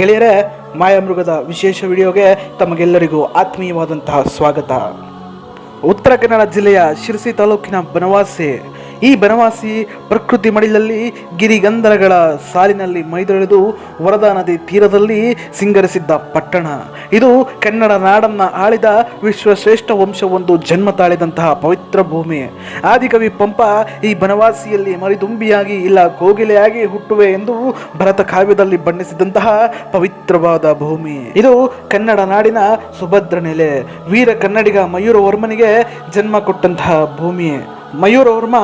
ಗೆಳೆಯರೇ ಮಾಯಾಮೃಗದ ವಿಶೇಷ ವಿಡಿಯೋಗೆ ತಮಗೆಲ್ಲರಿಗೂ ಆತ್ಮೀಯವಾದಂತಹ ಸ್ವಾಗತ. ಉತ್ತರ ಕನ್ನಡ ಜಿಲ್ಲೆಯ ಶಿರಸಿ ತಾಲೂಕಿನ ಬನವಾಸಿ ಈ ಬನವಾಸಿ ಪ್ರಕೃತಿ ಮಡಿಲಲ್ಲಿ ಗಿರಿಗಂಧರಗಳ ಸಾಲಿನಲ್ಲಿ ಮೈದೊಳೆದು ವರದಾ ನದಿ ತೀರದಲ್ಲಿ ಸಿಂಗರಿಸಿದ್ದ ಪಟ್ಟಣ. ಇದು ಕನ್ನಡ ನಾಡನ್ನ ಆಳಿದ ವಿಶ್ವಶ್ರೇಷ್ಠ ವಂಶವೊಂದು ಜನ್ಮ ತಾಳಿದಂತಹ ಪವಿತ್ರ ಭೂಮಿ. ಆದಿಕವಿ ಪಂಪ ಈ ಬನವಾಸಿಯಲ್ಲಿ ಮರಿದುಂಬಿಯಾಗಿ ಇಲ್ಲ ಕೋಗಿಲೆಯಾಗಿ ಹುಟ್ಟುವೆ ಎಂದು ಭರತ ಕಾವ್ಯದಲ್ಲಿ ಬಣ್ಣಿಸಿದಂತಹ ಪವಿತ್ರವಾದ ಭೂಮಿ. ಇದು ಕನ್ನಡ ನಾಡಿನ ಸುಭದ್ರ ನೆಲೆ. ವೀರ ಕನ್ನಡಿಗ ಮಯೂರವರ್ಮನಿಗೆ ಜನ್ಮ ಕೊಟ್ಟಂತಹ ಭೂಮಿ. ಮಯೂರವರ್ಮ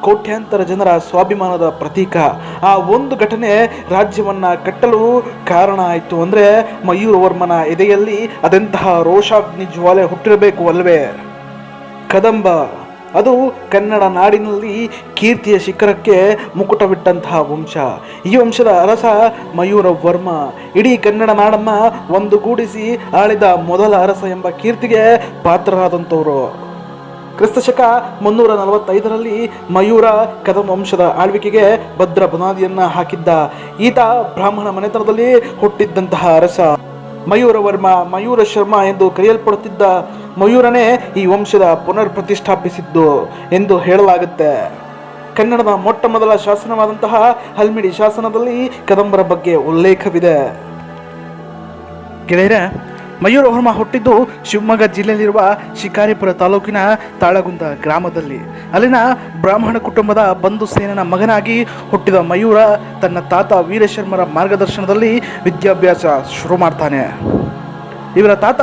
ಕೋಟ್ಯಾಂತರ ಜನರ ಸ್ವಾಭಿಮಾನದ ಪ್ರತೀಕ. ಆ ಒಂದು ಘಟನೆ ರಾಜ್ಯವನ್ನ ಕಟ್ಟಲು ಕಾರಣ ಆಯಿತು ಅಂದ್ರೆ ಮಯೂರವರ್ಮನ ಎದೆಯಲ್ಲಿ ಅದೆಂತಹ ರೋಷಾಗ್ನಿ ಜ್ವಾಲೆ ಹುಟ್ಟಿರಬೇಕು ಅಲ್ವೇ? ಕದಂಬ, ಅದು ಕನ್ನಡ ನಾಡಿನಲ್ಲಿ ಕೀರ್ತಿಯ ಶಿಖರಕ್ಕೆ ಮುಕುಟವಿಟ್ಟಂತಹ ವಂಶ. ಈ ವಂಶದ ಅರಸ ಮಯೂರ ವರ್ಮ. ಇಡೀ ಕನ್ನಡ ನಾಡನ್ನು ಒಂದುಗೂಡಿಸಿ ಆಳಿದ ಮೊದಲ ಅರಸ ಎಂಬ ಕೀರ್ತಿಗೆ ಪಾತ್ರರಾದಂಥವರು. ಕ್ರಿಸ್ತಶಕ ಮುನ್ನೂರ ನಲವತ್ತೈದರಲ್ಲಿ ಮಯೂರ ಕದಂ ವಂಶದ ಆಳ್ವಿಕೆಗೆ ಭದ್ರ ಬುನಾದಿಯನ್ನು ಹಾಕಿದ್ದ. ಈತ ಬ್ರಾಹ್ಮಣ ಮನೆತನದಲ್ಲಿ ಹುಟ್ಟಿದ್ದಂತಹ ಅರಸ ಮಯೂರವರ್ಮ ಮಯೂರ ಶರ್ಮ ಎಂದು ಕರೆಯಲ್ಪಡುತ್ತಿದ್ದ ಮಯೂರನೇ ಈ ವಂಶದ ಪುನರ್ ಪ್ರತಿಷ್ಠಾಪಿಸಿದ್ದು ಎಂದು ಹೇಳಲಾಗುತ್ತೆ. ಕನ್ನಡದ ಮೊಟ್ಟ ಮೊದಲ ಶಾಸನವಾದಂತಹ ಹಲ್ಮಿಡಿ ಶಾಸನದಲ್ಲಿ ಕದಂಬರ ಬಗ್ಗೆ ಉಲ್ಲೇಖವಿದೆ. ಗೆಳೆಯರೆ ಮಯೂರವರ್ಮ ಹುಟ್ಟಿದ್ದು ಶಿವಮೊಗ್ಗ ಜಿಲ್ಲೆಯಲ್ಲಿರುವ ಶಿಕಾರಿಪುರ ತಾಲೂಕಿನ ತಾಳಗುಂದ ಗ್ರಾಮದಲ್ಲಿ. ಅಲ್ಲಿನ ಬ್ರಾಹ್ಮಣ ಕುಟುಂಬದ ಬಂಧು ಸೇನನ ಮಗನಾಗಿ ಹುಟ್ಟಿದ ಮಯೂರ ತನ್ನ ತಾತ ವೀರಶರ್ಮರ ಮಾರ್ಗದರ್ಶನದಲ್ಲಿ ವಿದ್ಯಾಭ್ಯಾಸ ಶುರು ಮಾಡ್ತಾನೆ. ಇವರ ತಾತ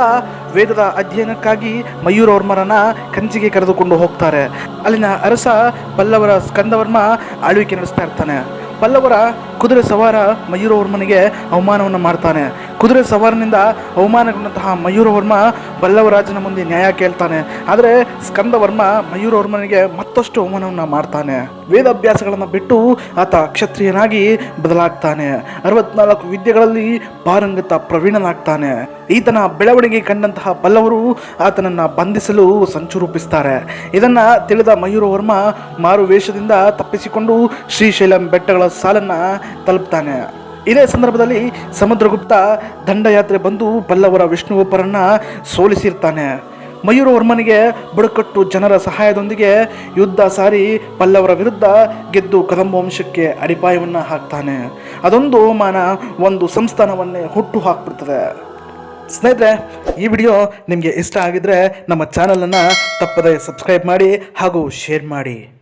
ವೇದದ ಅಧ್ಯಯನಕ್ಕಾಗಿ ಮಯೂರವರ್ಮರನ್ನ ಕಂಚಿಗೆ ಕರೆದುಕೊಂಡು ಹೋಗ್ತಾರೆ. ಅಲ್ಲಿನ ಅರಸ ಪಲ್ಲವರ ಸ್ಕಂದವರ್ಮ ಆಳ್ವಿಕೆ ನಡೆಸ್ತಾ ಇರ್ತಾನೆ. ಪಲ್ಲವರ ಕುದುರೆ ಸವಾರ ಮಯೂರವರ್ಮನಿಗೆ ಅವಮಾನವನ್ನು ಮಾಡ್ತಾನೆ. ಕುದುರೆ ಸವಾರನಿಂದ ಅವಮಾನಗೊಂಡಂತಹ ಮಯೂರವರ್ಮ ಬಲ್ಲವರಾಜನ ಮುಂದೆ ನ್ಯಾಯ ಕೇಳ್ತಾನೆ. ಆದರೆ ಸ್ಕಂದವರ್ಮ ಮಯೂರವರ್ಮನಿಗೆ ಮತ್ತಷ್ಟು ಅವಮಾನವನ್ನು ಮಾಡ್ತಾನೆ. ವೇದಾಭ್ಯಾಸಗಳನ್ನು ಬಿಟ್ಟು ಆತ ಕ್ಷತ್ರಿಯನಾಗಿ ಬದಲಾಗ್ತಾನೆ. ಅರವತ್ನಾಲ್ಕು ವಿದ್ಯೆಗಳಲ್ಲಿ ಪಾರಂಗತ ಪ್ರವೀಣನಾಗ್ತಾನೆ. ಈತನ ಬೆಳವಣಿಗೆ ಕಂಡಂತಹ ಬಲ್ಲವರು ಆತನನ್ನು ಬಂಧಿಸಲು ಸಂಚು ರೂಪಿಸ್ತಾರೆ. ಇದನ್ನು ತಿಳಿದ ಮಯೂರವರ್ಮ ಮಾರು ವೇಷದಿಂದ ತಪ್ಪಿಸಿಕೊಂಡು ಶ್ರೀಶೈಲಂ ಬೆಟ್ಟಗಳ ಸಾಲನ್ನು ತಲುಪ್ತಾನೆ. ಇದೇ ಸಂದರ್ಭದಲ್ಲಿ ಸಮುದ್ರಗುಪ್ತ ದಂಡಯಾತ್ರೆ ಬಂದು ಪಲ್ಲವರ ವಿಷ್ಣುವಪ್ಪರನ್ನ ಸೋಲಿಸಿರ್ತಾನೆ. ಮಯೂರವರ್ಮನಿಗೆ ಬುಡಕಟ್ಟು ಜನರ ಸಹಾಯದೊಂದಿಗೆ ಯುದ್ಧ ಸಾರಿ ಪಲ್ಲವರ ವಿರುದ್ಧ ಗೆದ್ದು ಕದಂಬ ವಂಶಕ್ಕೆ ಅಡಿಪಾಯವನ್ನು ಹಾಕ್ತಾನೆ. ಅದೊಂದು ಅವಮಾನ, ಒಂದು ಸಂಸ್ಥಾನವನ್ನೇ ಹುಟ್ಟು ಹಾಕ್ಬಿಡ್ತದೆ. ಸ್ನೇಹಿತರೆ, ಈ ವಿಡಿಯೋ ನಿಮಗೆ ಇಷ್ಟ ಆಗಿದ್ರೆ ನಮ್ಮ ಚಾನಲನ್ನು ತಪ್ಪದೆ ಸಬ್ಸ್ಕ್ರೈಬ್ ಮಾಡಿ ಹಾಗೂ ಶೇರ್ ಮಾಡಿ.